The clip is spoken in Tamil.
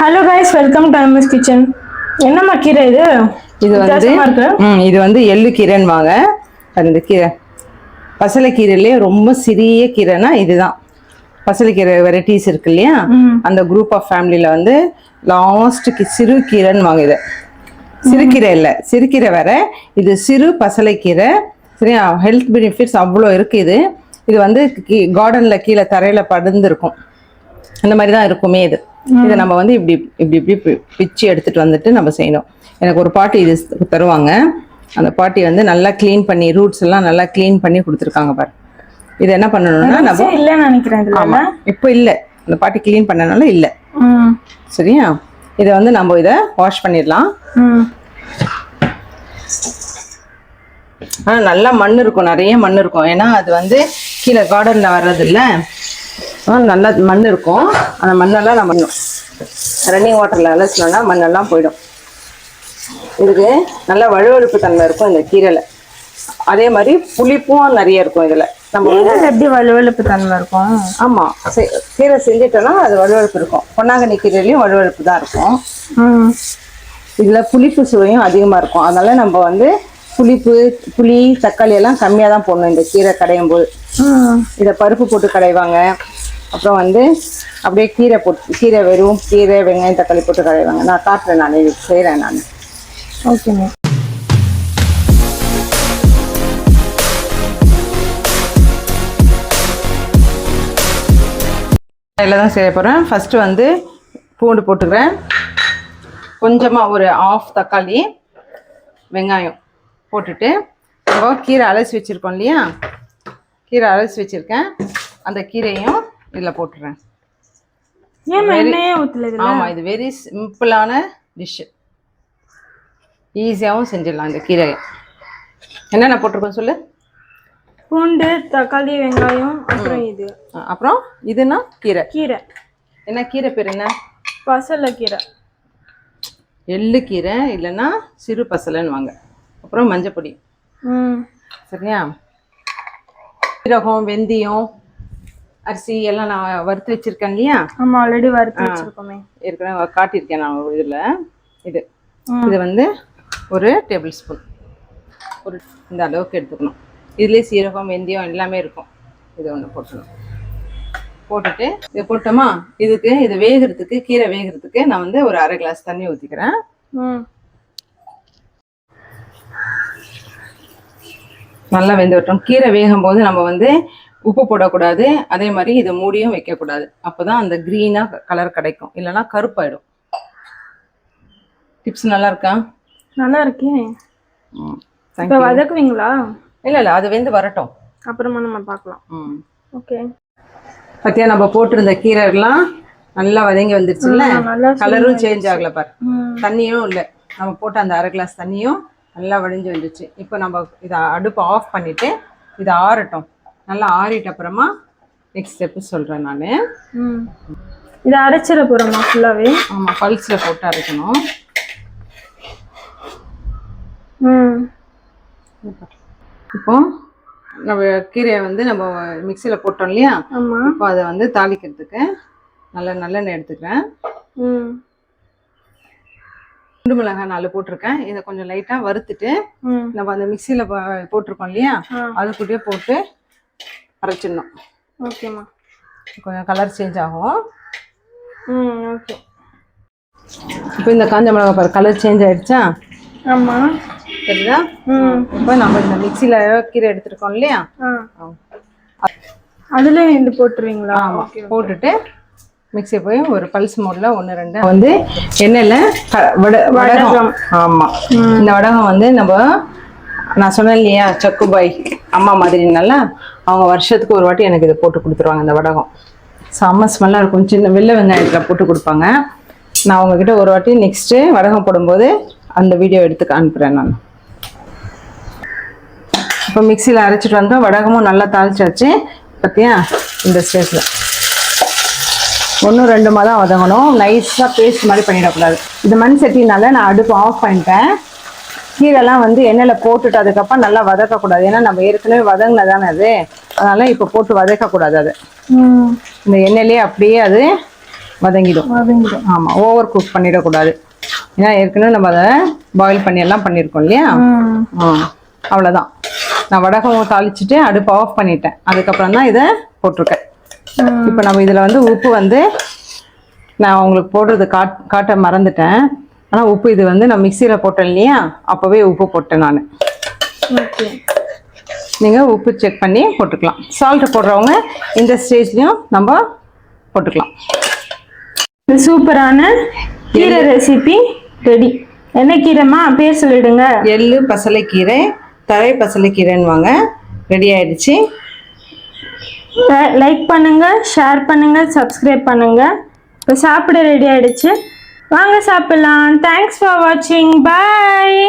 Hello guys welcome to Ami's kitchen என்னம்மா கீரை இது? இது வந்து ம் இது வந்து எள்ளு கீரைன்னுவாங்க அந்த கீரை. பசலைக்கீரையிலே ரொம்ப சிறிய கீரைனா இதுதான். பசலைக்கீரை வெரைட்டிஸ் இருக்கு இல்லையா? அந்த குரூப் ஆஃப் ஃபேமிலியில் வந்து லாஸ்ட்டுக்கு சிறு கீரைன்னுவாங்க இதை. சிறுகீரை இல்லை சிறுகீரை வேற. இது சிறு பசலைக்கீரை சரியா? ஹெல்த் பெனிஃபிட்ஸ் அவ்வளோ இருக்கு இது. இது வந்து கார்டனில் கீழே தரையில் படுந்திருக்கும் அந்த மாதிரி தான் இருக்குமே இது. இதை நம்ம வந்து இப்படி இப்படி இப்படி பிச்சு எடுத்துட்டு வந்துட்டு நம்ம செய்யணும். எனக்கு ஒரு பாட்டி இது தருவாங்க. அந்த பாட்டி வந்து நல்லா க்ளீன் பண்ணி ரூட்ஸ் எல்லாம் நல்லா க்ளீன் பண்ணி கொடுத்துருக்காங்க பாரு. இது என்ன பண்ணணும்னா நம்ம இல்லைன்னு நினைக்கிறேன் ஆமா. இப்போ இல்லை. அந்த பாட்டி க்ளீன் பண்ணனால இல்லை. சரியா? இதை வந்து நம்ம இதை வாஷ் பண்ணிடலாம். ஆனால் நல்லா மண் இருக்கும். நிறைய மண் இருக்கும். ஏன்னா அது வந்து கீழே கார்டனில் வர்றது இல்லை நல்லா மண் இருக்கும். அந்த மண்ணெல்லாம் நம்ம ரன்னிங் வாட்டரில் அலசினோம்னா மண்ணெல்லாம் போயிடும். இதுக்கு நல்ல வழுவழுப்பு தன்மை இருக்கும் இந்த கீரையில். அதே மாதிரி புளிப்பும் நிறைய இருக்கும் இதில். நம்ம எப்படி வலுவலுப்பு தன்மை இருக்கும்? ஆமாம் கீரை செஞ்சிட்டோம்னா அது வழுவழுப்பு இருக்கும். பொன்னாங்கண்ணி கீரையிலையும் வழுவழுப்பு தான் இருக்கும். இதில் புளிப்பு சுவையும் அதிகமாக இருக்கும். அதனால நம்ம வந்து புளிப்பு புளி தக்காளி எல்லாம் கம்மியாக தான் போடணும். இந்த கீரை கடையும் போது இதை பருப்பு போட்டு கடைவாங்க. அப்புறம் வந்து அப்படியே கீரை போட்டு கீரை வெறும் கீரை வெங்காயம் தக்காளி போட்டு கடைவாங்க நான் காட்டுறேன் நான் இது செய்கிறேன் நான். ஓகே மேம் இதில் தான் செய்ய போகிறேன் ஃபஸ்ட்டு வந்து பூண்டு போட்டுக்கிறேன். கொஞ்சமாக ஒரு ஆஃப் தக்காளி வெங்காயம் போட்டுட்டு நம்ம கீரை அலசி வச்சுருக்கோம் இல்லையா? கீரை அலசி வச்சுருக்கேன். அந்த கீரையும் இதில் இதுல? ஆமாம் இது வெரி சிம்பிளான டிஷ்ஷு ஈஸியாகவும் செஞ்சிடலாம் இந்த கீரையை. என்னென்ன போட்டிருக்கோம் சொல்லு? பூண்டு தக்காளி வெங்காயம் அப்புறம் இது. அப்புறம் இதுனா கீரை. கீரை. என்ன கீரை பேர் என்ன? பசலை கீரை. எள்ளு கீரை இல்லைன்னா சிறு பசலைன்னு வாங்க அப்புறம் மஞ்சப்பொடி. ம். சரியா? சீரகம் வெந்தயம் அரிசி எல்லாம் நான் வறுத்து வச்சிருக்கேன் இல்லையா? ஆமா ஆல்ரெடி வறுத்து வச்சிருக்கோமே. ஏற்கனவே காட்டியிருக்கேன் நான் இதில். இது. இது வந்து ஒரு டேபிள் ஸ்பூன் ஒரு இந்த அளவுக்கு எடுத்துக்கணும். இதுலேயே சீரகம் வெந்தயம் எல்லாமே இருக்கும். இது ஒன்று போட்டுக்கணும். போட்டுட்டு இதை போட்டோமா? இதுக்கு இது வேகிறதுக்கு கீரை வேகிறதுக்கு நான் வந்து ஒரு அரை கிளாஸ் தண்ணி ஊற்றிக்கிறேன் நல்லா வெந்து விட்டோம் கீரை வேகும் போது நம்ம வந்து உப்பு போடக்கூடாது. அதே மாதிரி இதை மூடியும் வைக்கக்கூடாது. அப்போ தான் அந்த க்ரீனாக கலர் கிடைக்கும். இல்லைன்னா கருப்பாயிடும். டிப்ஸ் நல்லா இருக்கா நல்லா இருக்கே ம் இப்போ வதக்குவீங்களா? இல்லை இல்லை அது வெந்து வரட்டும். அப்புறமா நம்ம பார்க்கலாம். ம். ஓகே. பத்தியா நம்ம போட்டிருந்த கீரை எல்லாம் நல்லா வதங்கி வந்துருச்சுல்ல? கலரும் சேஞ்ச் ஆகல பாரு. தண்ணியும் இல்லை. நம்ம போட்ட அந்த அரை கிளாஸ் தண்ணியும் நல்லா வடிஞ்சு வந்துச்சு இப்போ நம்ம இதை அடுப்பை ஆஃப் பண்ணிட்டு இதை ஆறட்டும். நல்லா ஆறிட்ட அப்புறமா நெக்ஸ்ட் ஸ்டெப்பு சொல்கிறேன் நான். இதை அரைச்சிட போகிறோமா ஃபுல்லாகவே ஆமாம் பல்ஸில் போட்டு அரைக்கணும். இப்போ நம்ம கீரையை வந்து நம்ம மிக்சியில் போட்டோம் இல்லையா? இப்போ அதை வந்து தாளிக்கிறதுக்கு நல்ல நல்லெண்ணெய் எடுத்துக்கிறேன். குண்டு மிளகாய் நாலு போட்டிருக்கேன். இதை கொஞ்சம் லைட்டாக வறுத்துட்டு நம்ம அந்த மிக்சியில் போட்டிருக்கோம் இல்லையா. அது கூடயே போட்டு அரைச்சிடணும். ஓகேம்மா. கொஞ்சம் கலர் சேஞ்ச் ஆகும். ம் ஓகே. இப்போ இந்த காஞ்ச மிளகாய் பாரு கலர் சேஞ்ச் ஆயிடுச்சா? ஆமாம் சரிதா ம். இப்போ நம்ம இந்த மிக்சியில் கீரை எடுத்துருக்கோம் இல்லையா? அதுல இது போட்டுருவீங்களா ஆமாம் போட்டுட்டு மிக்ஸி போய் ஒரு பல்ஸ் மோடில் ஒன்று ரெண்டு. வந்து எண்ணெயில் க- வட வடகம். ஆமாம் இந்த வடகம் வந்து நம்ம நான் சொன்னேன் இல்லையா சக்குபாய் அம்மா மாதிரினால அவங்க வருஷத்துக்கு ஒரு வாட்டி எனக்கு இதை போட்டு கொடுத்துருவாங்க இந்த வடகம். செம்ம ஸ்மெல்லாக இருக்கும். சின்ன வெள்ளை வெங்காயத்தில் போட்டு கொடுப்பாங்க. நான் அவங்கக்கிட்ட ஒரு வாட்டி நெக்ஸ்ட்டு வடகம் போடும்போது அந்த வீடியோ எடுத்து அனுப்புகிறேன் நான். இப்போ மிக்சியில் அரைச்சிட்டு வந்தோம். வடகமும் நல்லா தாளிச்சாச்சு. பார்த்தியா இந்த ஸ்டேஜில் ஒன்றும் ரெண்டுமா தான் வதங்கணும். நைஸாக பேஸ்ட் மாதிரி பண்ணிடக்கூடாது. இது மண் சட்டினால நான் அடுப்பு ஆஃப் பண்ணிட்டேன். கீரைலாம் வந்து எண்ணெயில் போட்டுட்டு அதுக்கப்புறம் நல்லா வதக்கக்கூடாது. ஏன்னா நம்ம ஏற்கனவே வதங்கின தானே அது. அதனால் இப்போ போட்டு வதக்கக்கூடாது அது. இந்த எண்ணெயிலே அப்படியே அது வதங்கிடும். வதங்கிடும். ஆமாம் ஓவர் குக் பண்ணிடக்கூடாது. ஏன்னா ஏற்கனவே நம்ம அதை பாயில் பண்ணி எல்லாம் பண்ணியிருக்கோம் இல்லையா? அவ்வளோதான் நான் வடகம் தாளிச்சிட்டு அடுப்பு ஆஃப் பண்ணிட்டேன். அதுக்கப்புறம் தான் இதை போட்டிருக்கேன். இப்போ நம்ம இதில் வந்து உப்பு வந்து நான் உங்களுக்கு போடுறது காட் காட்ட மறந்துட்டேன். ஆனால் உப்பு இது வந்து நான் மிக்சியில் போட்டேன் இல்லையா? அப்போவே உப்பு போட்டேன் நான். ஓகே. நீங்கள் உப்பு செக் பண்ணி போட்டுக்கலாம். சால்ட்டு போடுறவங்க இந்த ஸ்டேஜ்லேயும் நம்ம போட்டுக்கலாம். சூப்பரான கீரை ரெசிபி ரெடி என்ன கீரைம்மா? பேர் சொல்லிடுங்க. எள்ளு பசலைக்கீரை தழை பசலைக்கீரைன்னுவாங்க. ரெடி ஆயிடுச்சு. லைக் பண்ணுங்க ஷேர் பண்ணுங்க சப்ஸ்கிரைப் பண்ணுங்க. இப்போ சாப்பிட ரெடி ஆயிடுச்சு. வாங்க சாப்பிடலாம். தேங்க்ஸ் ஃபார் வாட்சிங் பாய்